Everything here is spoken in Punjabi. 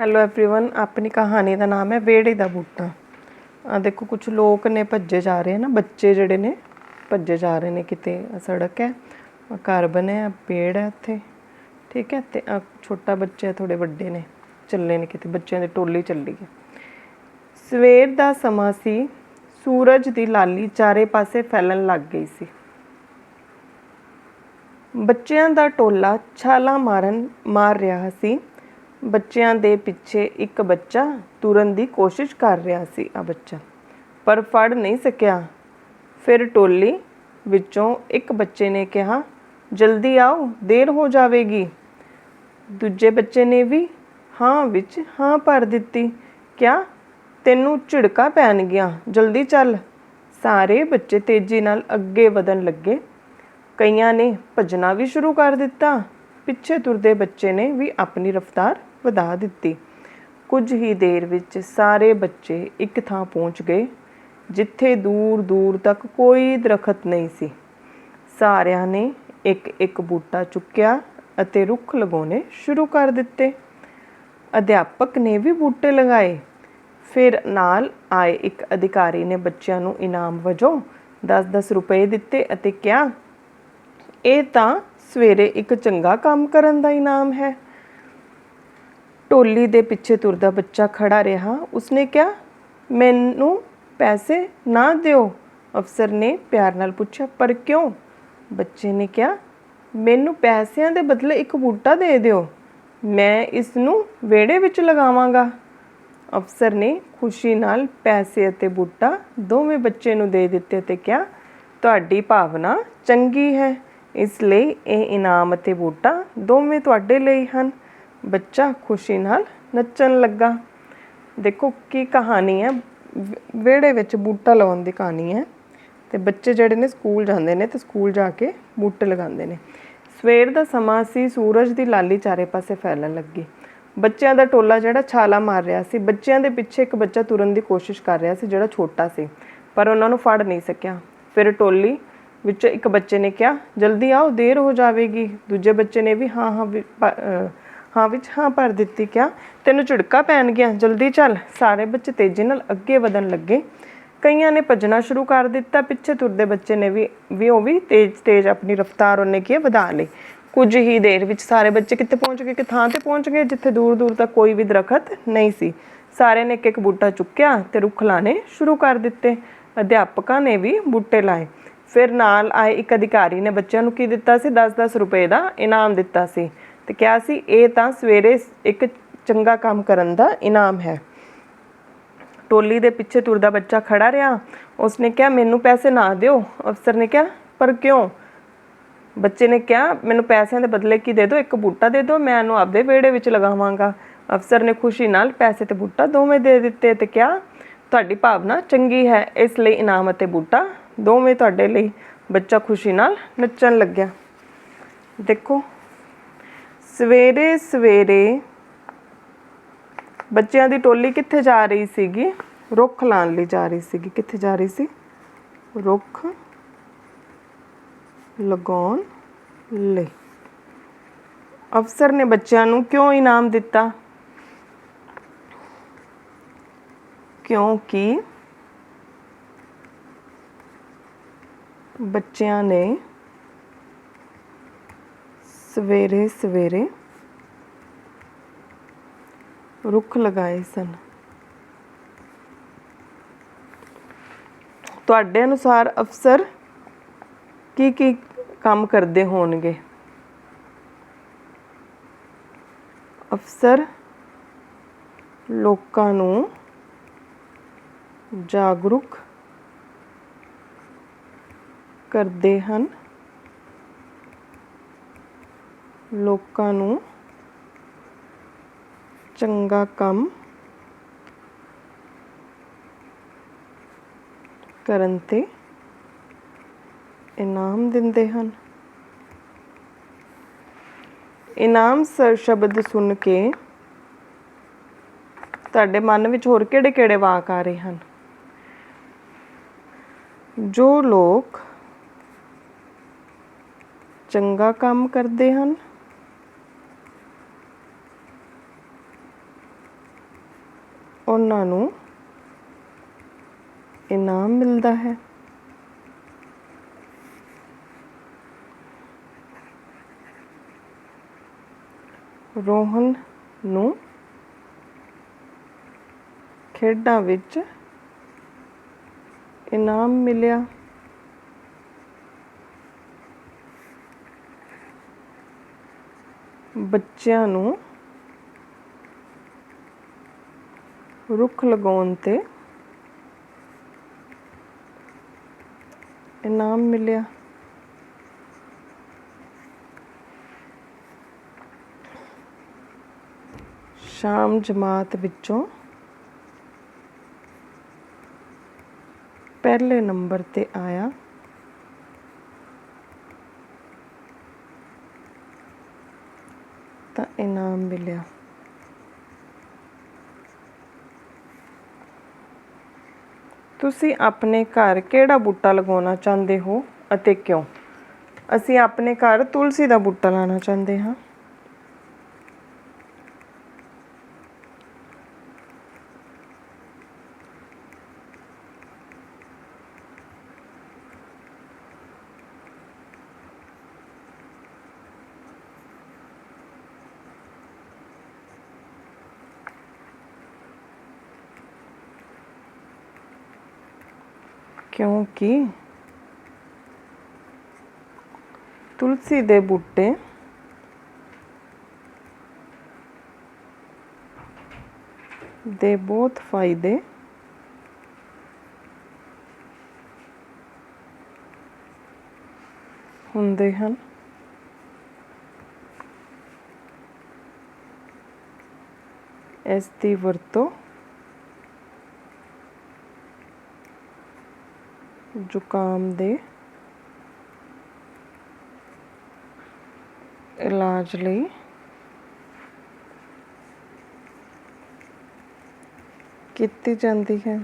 ਹੈਲੋ एवरीवन ਆਪਣੀ ਕਹਾਣੀ ਦਾ ਨਾਮ ਹੈ ਵੇੜੇ ਦਾ ਬੂਟਾ ਆ ਦੇਖੋ ਕੁਝ ਲੋਕ ਨੇ ਭੱਜੇ ਜਾ ਰਹੇ ਨਾ ਬੱਚੇ ਜਿਹੜੇ ਨੇ ਭੱਜੇ ਜਾ ਰਹੇ ਨੇ ਕਿਤੇ ਆਹ ਸੜਕ ਹੈ ਆਹ ਘਰ ਬਣਿਆ ਪੇੜ ਹੈ ਇੱਥੇ ਠੀਕ ਹੈ ਤੇ ਆਹ ਛੋਟਾ ਬੱਚਾ ਥੋੜੇ ਵੱਡੇ ਨੇ ਚੱਲੇ ਨੇ ਕਿਤੇ ਬੱਚਿਆਂ ਦੀ ਟੋਲੀ ਚੱਲੀ ਹੈ ਸਵੇਰ ਦਾ ਸਮਾਂ ਸੀ ਸੂਰਜ ਦੀ ਲਾਲੀ ਚਾਰੇ ਪਾਸੇ ਫੈਲਣ ਲੱਗ ਗਈ ਸੀ ਬੱਚਿਆਂ ਦਾ ਟੋਲਾ ਛਾਲਾਂ ਮਾਰਨ ਮਾਰ ਰਿਹਾ ਸੀ ਬੱਚਿਆਂ ਦੇ ਪਿੱਛੇ ਇੱਕ ਬੱਚਾ ਤੁਰਨ ਦੀ ਕੋਸ਼ਿਸ਼ ਕਰ ਰਿਹਾ ਸੀ, ਆ ਬੱਚਾ। ਪਰ ਫੜ ਨਹੀਂ ਸਕਿਆ। ਫਿਰ ਟੋਲੀ ਵਿੱਚੋਂ ਇੱਕ ਬੱਚੇ ਨੇ ਕਿਹਾ, ਜਲਦੀ ਆਓ, ਦੇਰ ਹੋ ਜਾਵੇਗੀ। ਦੂਜੇ ਬੱਚੇ ਨੇ ਵੀ, ਹਾਂ, ਵਿੱਚ ਹਾਂ ਭਰ ਦਿੱਤੀ। ਕਿਆ? ਤੈਨੂੰ ਝਿੜਕਾਂ ਪੈਣਗੀਆਂ। ਜਲਦੀ ਚੱਲ। ਸਾਰੇ ਬੱਚੇ ਤੇਜ਼ੀ ਨਾਲ ਅੱਗੇ ਵਧਣ ਲੱਗੇ। ਕਈਆਂ ਨੇ ਭੱਜਣਾ ਵੀ ਸ਼ੁਰੂ ਕਰ ਦਿੱਤਾ। ਪਿੱਛੇ ਤੁਰਦੇ ਬੱਚੇ ਨੇ ਵੀ ਆਪਣੀ ਰਫ਼ਤਾਰ ਵਧਾ ਦਿੱਤੀ। ਕੁਝ ਹੀ ਦੇਰ ਵਿੱਚ ਸਾਰੇ ਬੱਚੇ ਇੱਕ ਥਾਂ ਪਹੁੰਚ ਗਏ, ਜਿੱਥੇ ਦੂਰ ਦੂਰ ਤੱਕ ਕੋਈ ਦਰਖਤ ਨਹੀਂ ਸੀ। ਸਾਰਿਆਂ ਨੇ ਇੱਕ ਇੱਕ ਬੂਟਾ ਚੁੱਕਿਆ ਅਤੇ ਰੁੱਖ ਲਗਾਉਣੇ ਸ਼ੁਰੂ ਕਰ ਦਿੱਤੇ। ਅਧਿਆਪਕ ਨੇ ਵੀ ਬੂਟੇ ਲਗਾਏ। ਫਿਰ ਨਾਲ ਆਏ ਇੱਕ ਅਧਿਕਾਰੀ ਨੇ ਬੱਚਿਆਂ ਨੂੰ ਇਨਾਮ ਵਜੋਂ 10-10 ਰੁਪਏ ਦਿੱਤੇ ਅਤੇ ਕਿਹਾ, ਇਹ ਤਾਂ ਸਵੇਰੇ ਇੱਕ ਚੰਗਾ ਕੰਮ ਕਰਨ ਦਾ ਇਨਾਮ ਹੈ। ਟੋਲੀ ਦੇ ਪਿੱਛੇ ਤੁਰਦਾ ਬੱਚਾ ਖੜਾ ਰਿਹਾ। ਉਸਨੇ ਕਿਹਾ, ਮੈਨੂੰ ਪੈਸੇ ਨਾ ਦਿਓ। ਅਫਸਰ ਨੇ ਪਿਆਰ ਨਾਲ ਪੁੱਛਿਆ, ਪਰ ਕਿਉਂ? ਬੱਚੇ ਨੇ ਕਿਹਾ, ਮੈਨੂੰ ਪੈਸਿਆਂ ਦੇ ਬਦਲੇ ਇੱਕ ਬੂਟਾ ਦੇ ਦਿਓ। ਮੈਂ ਇਸ ਨੂੰ ਵਿਹੜੇ ਵਿੱਚ ਲਗਾਵਾਂਗਾ। ਅਫਸਰ ਨੇ ਖੁਸ਼ੀ ਨਾਲ ਪੈਸੇ ਅਤੇ ਬੂਟਾ ਦੋਵੇਂ ਬੱਚੇ ਨੂੰ ਦੇ ਦਿੱਤੇ ਤੇ ਕਿਹਾ, ਤੁਹਾਡੀ ਭਾਵਨਾ ਚੰਗੀ ਹੈ। ਇਸ ਲਈ ਇਹ ਇਨਾਮ ਅਤੇ ਬੂਟਾ ਦੋਵੇਂ ਤੁਹਾਡੇ ਲਈ ਹਨ। ਬੱਚਾ ਖੁਸ਼ੀ ਨਾਲ ਨੱਚਣ ਲੱਗਾ। ਦੇਖੋ ਕੀ ਕਹਾਣੀ ਹੈ। ਵਿਹੜੇ ਵਿੱਚ ਬੂਟਾ ਲਾਉਣ ਦੀ ਕਹਾਣੀ ਹੈ। ਤੇ ਬੱਚੇ ਜਿਹੜੇ ਨੇ ਸਕੂਲ ਜਾਂਦੇ ਨੇ ਤੇ ਸਕੂਲ ਜਾ ਕੇ ਬੂਟੇ ਲਗਾਉਂਦੇ ਨੇ। ਸਵੇਰ ਦਾ ਸਮਾਂ ਸੀ, ਸੂਰਜ ਦੀ ਲਾਲੀ ਚਾਰੇ ਪਾਸੇ ਫੈਲਣ ਲੱਗੀ। ਬੱਚਿਆਂ ਦਾ ਟੋਲਾ ਜਿਹੜਾ ਛਾਲਾ ਮਾਰ ਰਿਹਾ ਸੀ। ਬੱਚਿਆਂ ਦੇ ਪਿੱਛੇ ਇੱਕ ਬੱਚਾ ਤੁਰਨ ਦੀ ਕੋਸ਼ਿਸ਼ ਕਰ ਰਿਹਾ ਸੀ, ਜਿਹੜਾ ਛੋਟਾ ਸੀ। ਪਰ ਉਹਨਾਂ ਨੂੰ ਫੜ ਨਹੀਂ ਸਕਿਆ। ਫਿਰ ਟੋਲੀ ਵਿੱਚ ਇੱਕ ਬੱਚੇ ਨੇ ਕਿਹਾ, ਜਲਦੀ ਆਓ, ਦੇਰ ਹੋ ਜਾਵੇਗੀ। ਦੂਜੇ ਬੱਚੇ ਨੇ ਵੀ, ਹਾਂ ਹਾਂ, ਵੀ ਹਾਂ ਵਿੱਚ ਹਾਂ ਭਰ ਦਿੱਤੀ ਕਿਆ? ਤੈਨੂੰ ਝੁੜਕਾ ਪੈਣ ਗਿਆ? ਜਲਦੀ ਚੱਲ। ਸਾਰੇ ਬੱਚੇ ਤੇਜ਼ੀ ਨਾਲ ਅੱਗੇ ਵਧਣ ਲੱਗੇ। ਕਈਆਂ ਨੇ ਭੱਜਣਾ ਸ਼ੁਰੂ ਕਰ ਦਿੱਤਾ। ਪਿੱਛੇ ਤੁਰਦੇ ਬੱਚੇ ਨੇ ਵੀ ਵੀ ਉਹ ਵੀ ਤੇਜ਼ ਤੇਜ਼ ਆਪਣੀ ਰਫ਼ਤਾਰ ਉਹਨੇ ਕੀ ਵਧਾ ਲਈ। ਕੁਝ ਹੀ ਦੇਰ ਵਿੱਚ ਸਾਰੇ ਬੱਚੇ ਕਿੱਥੇ ਪਹੁੰਚ ਗਏ? ਕਿ ਥਾਂ ਤੇ ਪਹੁੰਚ ਗਏ ਜਿੱਥੇ ਦੂਰ ਦੂਰ ਤੱਕ ਕੋਈ ਵੀ ਦਰਖਤ ਨਹੀਂ ਸੀ। ਸਾਰਿਆਂ ਨੇ ਇੱਕ ਇੱਕ ਬੂਟਾ ਚੁੱਕਿਆ ਤੇ ਰੁੱਖ ਲਾਣੇ ਸ਼ੁਰੂ ਕਰ ਦਿੱਤੇ। ਅਧਿਆਪਕਾਂ ਨੇ ਵੀ ਬੂਟੇ ਲਾਏ। ਫਿਰ ਨਾਲ ਆਏ ਇੱਕ ਅਧਿਕਾਰੀ ਨੇ ਬੱਚਿਆਂ ਨੂੰ ਕੀ ਦਿੱਤਾ ਸੀ? 10-10 ਰੁਪਏ ਦਾ ਇਨਾਮ ਦਿੱਤਾ ਸੀ। ਤੇ ਕਿਹਾ ਸੀ, ਇਹ ਤਾਂ ਸਵੇਰੇ ਇੱਕ ਚੰਗਾ ਕੰਮ ਕਰਨ ਦਾ ਇਨਾਮ ਹੈ। ਟੋਲੀ ਦੇ ਪਿੱਛੇ ਤੁਰਦਾ ਬੱਚਾ ਖੜਾ ਰਿਹਾ। ਉਸਨੇ ਕਿਹਾ, ਮੈਨੂੰ ਪੈਸੇ ਨਾ ਦਿਓ। ਅਫਸਰ ਨੇ ਕਿਹਾ, ਪਰ ਕਿਉਂ? ਬੱਚੇ ਨੇ ਕਿਹਾ, ਮੈਨੂੰ ਪੈਸਿਆਂ ਦੇ ਬਦਲੇ ਕੀ ਦੇ ਦਿਓ? ਇੱਕ ਬੂਟਾ ਦੇ ਦਿਓ, ਮੈਂ ਇਹਨੂੰ ਆਪਦੇ ਵਿਹੜੇ ਵਿੱਚ ਲਗਾਵਾਂਗਾ। ਅਫਸਰ ਨੇ ਖੁਸ਼ੀ ਨਾਲ ਪੈਸੇ ਤੇ ਬੂਟਾ ਦੋਵੇਂ ਦੇ ਦਿੱਤੇ ਤੇ ਕਿਹਾ, ਤੁਹਾਡੀ ਭਾਵਨਾ ਚੰਗੀ ਹੈ, ਇਸ ਲਈ ਇਨਾਮ ਅਤੇ ਬੂਟਾ ਦੋਵੇਂ ਤੁਹਾਡੇ ਲਈ। ਬੱਚਾ ਖੁਸ਼ੀ ਨਾਲ ਨੱਚਣ ਲੱਗਿਆ। ਦੇਖੋ ਸਵੇਰੇ ਸਵੇਰੇ ਬੱਚਿਆਂ ਦੀ ਟੋਲੀ ਕਿੱਥੇ ਜਾ ਰਹੀ ਸੀਗੀ? ਰੁੱਖ ਲਾਉਣ ਲਈ ਜਾ ਰਹੀ ਸੀਗੀ। ਕਿੱਥੇ ਜਾ ਰਹੀ ਸੀ? ਰੁੱਖ ਲਗਾਉਣ ਲਈ। ਅਫਸਰ ਨੇ ਬੱਚਿਆਂ ਨੂੰ ਕਿਉਂ ਇਨਾਮ ਦਿੱਤਾ? ਕਿਉਂਕਿ ਬੱਚਿਆਂ ਨੇ ਸਵੇਰੇ ਸਵੇਰੇ ਰੁੱਖ ਲਗਾਏ ਸਨ। ਤੁਹਾਡੇ ਅਨੁਸਾਰ ਅਫਸਰ ਕੀ ਕੀ ਕੰਮ ਕਰਦੇ ਹੋਣਗੇ? ਅਫਸਰ ਲੋਕਾਂ ਨੂੰ ਜਾਗਰੂਕ ਕਰਦੇ ਹਨ। ਲੋਕਾਂ ਨੂੰ ਚੰਗਾ ਕੰਮ ਕਰਨ ਤੇ ਇਨਾਮ ਦਿੰਦੇ ਹਨ। ਇਨਾਮ ਸ ਸ਼ਬਦ ਸੁਣ ਕੇ ਤੁਹਾਡੇ ਮਨ ਵਿੱਚ ਹੋਰ ਕਿਹੜੇ ਕਿਹੜੇ ਵਾਕ ਆ ਰਹੇ ਹਨ? ਜੋ ਲੋਕ ਚੰਗਾ ਕੰਮ ਕਰਦੇ ਹਨ ਉਹਨਾਂ ਨੂੰ ਇਨਾਮ ਮਿਲਦਾ ਹੈ। ਰੋਹਨ ਨੂੰ ਖੇਡਾਂ ਵਿੱਚ ਇਨਾਮ ਮਿਲਿਆ। ਬੱਚਿਆਂ ਨੂੰ ਰੁੱਖ ਲਗਾਉਣ ਤੇ ਇਨਾਮ ਮਿਲਿਆ। ਸ਼ਾਮ ਜਮਾਤ ਵਿੱਚੋਂ ਪਹਿਲੇ ਨੰਬਰ ਤੇ ਆਇਆ। ਤਾਂ ਇਨਾਮ ਮਿਲਿਆ। ਤੁਸੀਂ ਆਪਣੇ ਘਰ ਕਿਹੜਾ ਬੂਟਾ ਲਗਾਉਣਾ ਚਾਹੁੰਦੇ ਹੋ ਅਤੇ ਕਿਉਂ? ਅਸੀਂ ਆਪਣੇ ਘਰ ਤੁਲਸੀ ਦਾ ਬੂਟਾ ਲਾਉਣਾ ਚਾਹੁੰਦੇ ਹਾਂ। ਕਿਉਂਕਿ ਤੁਲਸੀ ਦੇ ਬੂਟੇ। ਦੇ ਬਹੁਤ ਫਾਇਦੇ। ਹੁੰਦੇ ਹਨ। ਇਸ ਦੀ ਵਰਤੋਂ ਜ਼ੁਕਾਮ ਦੇ ਇਲਾਜ ਲਈ ਕੀਤੀ ਜਾਂਦੀ ਹੈ